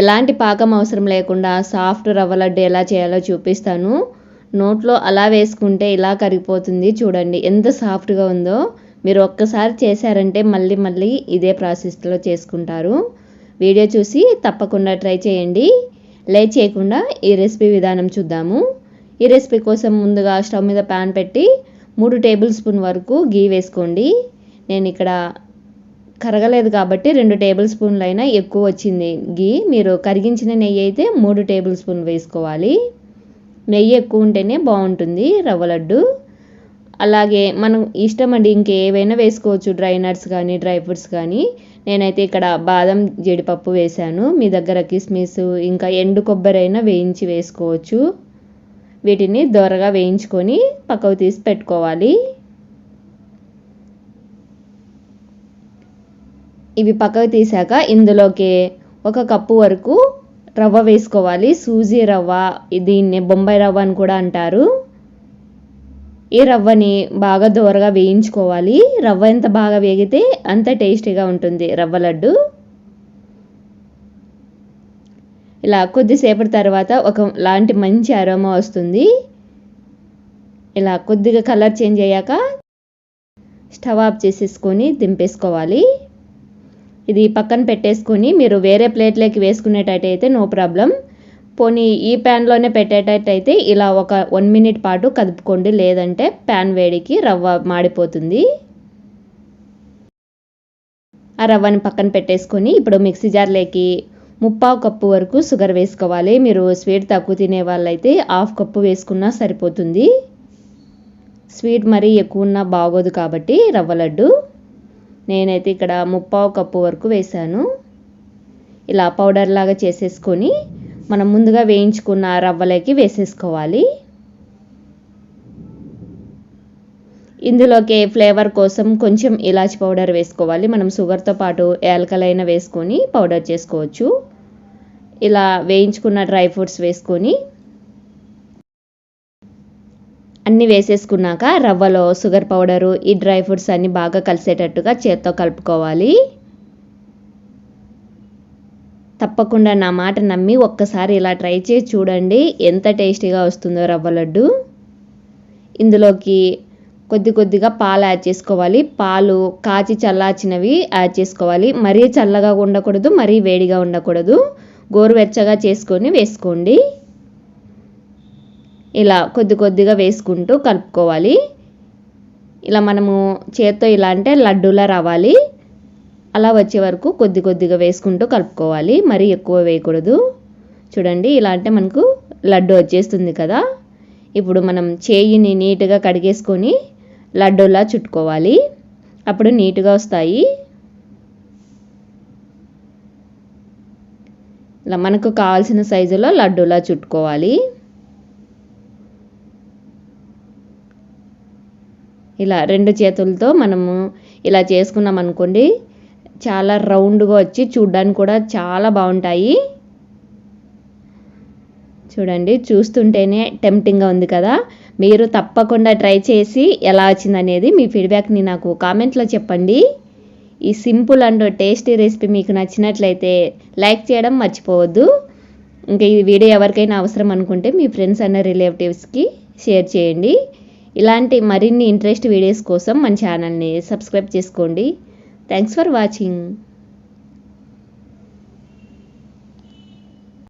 ఎలాంటి పాకం అవసరం లేకుండా సాఫ్ట్ రవ్వ లడ్డు ఎలా చేయాలో చూపిస్తాను. నోట్లో అలా వేసుకుంటే ఇలా కరిగిపోతుంది. చూడండి ఎంత సాఫ్ట్గా ఉందో. మీరు ఒక్కసారి చేశారంటే మళ్ళీ మళ్ళీ ఇదే ప్రాసెస్లో చేసుకుంటారు. వీడియో చూసి తప్పకుండా ట్రై చేయండి. లేట్ చేయకుండా ఈ రెసిపీ విధానం చూద్దాము. ఈ రెసిపీ కోసం ముందుగా స్టవ్ మీద ప్యాన్ పెట్టి మూడు టేబుల్ స్పూన్ వరకు గీ వేసుకోండి. నేను ఇక్కడ కరగలేదు కాబట్టి రెండు టేబుల్ స్పూన్లు అయినా ఎక్కువ వచ్చింది. గీ మీరు కరిగించిన నెయ్యి అయితే మూడు టేబుల్ స్పూన్ వేసుకోవాలి. నెయ్యి ఎక్కువ ఉంటేనే బాగుంటుంది రవ్వ లడ్డు. అలాగే మనం ఇష్టం అండి ఇంకేవైనా వేసుకోవచ్చు డ్రై నట్స్ కానీ డ్రై ఫ్రూట్స్ కానీ నేనైతే ఇక్కడ బాదం జీడిపప్పు వేశాను. మీ దగ్గర కిస్మిస్ ఇంకా ఎండు కొబ్బరి అయినా వేయించి వేసుకోవచ్చు. వీటిని దొరగా వేయించుకొని పక్కకు తీసి పెట్టుకోవాలి. ఇవి పక్కకు తీసాక ఇందులోకి ఒక కప్పు వరకు రవ్వ వేసుకోవాలి. సూజీ రవ్వ దీన్ని బొంబాయి రవ్వ అని కూడా అంటారు. ఈ రవ్వని బాగా దోరగా వేయించుకోవాలి. రవ్వ ఎంత బాగా వేగితే అంత టేస్టీగా ఉంటుంది రవ్వ లడ్డు. ఇలా కొద్దిసేపటి తర్వాత ఒక లాంటి మంచి అరోమా వస్తుంది. ఇలా కొద్దిగా కలర్ చేంజ్ అయ్యాక స్టవ్ ఆఫ్ చేసేసుకొని దింపేసుకోవాలి. ఇది పక్కన పెట్టేసుకొని మీరు వేరే ప్లేట్లోకి వేసుకునేటట్టయితే నో ప్రాబ్లం. పోనీ ఈ ప్యాన్లోనే పెట్టేటట్టయితే ఇలా ఒక వన్ మినిట్ పాటు కదుపుకోండి లేదంటే ప్యాన్ వేడికి రవ్వ మాడిపోతుంది. ఆ రవ్వని పక్కన పెట్టేసుకొని ఇప్పుడు మిక్సీ జార్లోకి ముప్పావు కప్పు వరకు షుగర్ వేసుకోవాలి. మీరు స్వీట్ తక్కువ తినే వాళ్ళైతే హాఫ్ కప్పు వేసుకున్నా సరిపోతుంది. స్వీట్ మరీ ఎక్కువ ఉన్నా బాగోదు కాబట్టి రవ్వ లడ్డు. నేనైతే ఇక్కడ ముప్పావు కప్పు వరకు వేశాను. ఇలా పౌడర్ లాగా చేసేసుకొని మనం ముందుగా వేయించుకున్న రవ్వలోకి వేసేసుకోవాలి. ఇందులోకి ఫ్లేవర్ కోసం కొంచెం ఇలాచి పౌడర్ వేసుకోవాలి. మనం షుగర్తో పాటు యాలకలైన వేసుకొని పౌడర్ చేసుకోవచ్చు. ఇలా వేయించుకున్న డ్రై ఫ్రూట్స్ వేసుకొని అన్నీ వేసేసుకున్నాక రవ్వలో షుగర్ పౌడరు ఈ డ్రై ఫ్రూట్స్ అన్నీ బాగా కలిసేటట్టుగా చేత్తో కలుపుకోవాలి. తప్పకుండా నా మాట నమ్మి ఒక్కసారి ఇలా ట్రై చేసి చూడండి ఎంత టేస్టీగా వస్తుందో రవ్వ లడ్డు. ఇందులోకి కొద్ది కొద్దిగా పాలు యాడ్ చేసుకోవాలి. పాలు కాచి చల్లార్చినవి యాడ్ చేసుకోవాలి. మరీ చల్లగా ఉండకూడదు మరీ వేడిగా ఉండకూడదు. గోరువెచ్చగా చేసుకొని వేసుకోండి. ఇలా కొద్ది కొద్దిగా వేసుకుంటూ కలుపుకోవాలి. ఇలా మనము చేత్తో ఇలా అంటే లడ్డూలా రావాలి. అలా వచ్చే వరకు కొద్ది కొద్దిగా వేసుకుంటూ కలుపుకోవాలి. మరీ ఎక్కువ వేయకూడదు. చూడండి ఇలా అంటే మనకు లడ్డు వచ్చేస్తుంది కదా. ఇప్పుడు మనం చేయిని నీట్గా కడిగేసుకొని లడ్డూలా చుట్టుకోవాలి. అప్పుడు నీట్గా వస్తాయి. ఇలా మనకు కావాల్సిన సైజులో లడ్డూలా చుట్టుకోవాలి. ఇలా రెండు చేతులతో మనము ఇలా చేసుకున్నాం అనుకోండి చాలా రౌండ్గా వచ్చి చూడ్డానికి కూడా చాలా బాగుంటాయి. చూడండి చూస్తుంటేనే టెంప్టింగ్గా ఉంది కదా. మీరు తప్పకుండా ట్రై చేసి ఎలా వచ్చిందనేది మీ ఫీడ్బ్యాక్ని నాకు కామెంట్లో చెప్పండి. ఈ సింపుల్ అండ్ టేస్టీ రెసిపీ మీకు నచ్చినట్లయితే లైక్ చేయడం మర్చిపోవద్దు. ఇంకా ఈ వీడియో ఎవరికైనా అవసరం అనుకుంటే మీ ఫ్రెండ్స్ అండ్ రిలేటివ్స్కి షేర్ చేయండి. ఇలాంటి మరిన్ని ఇంట్రెస్ట్ వీడియోస్ కోసం మన ఛానల్ని సబ్స్క్రైబ్ చేసుకోండి. Thanks for watching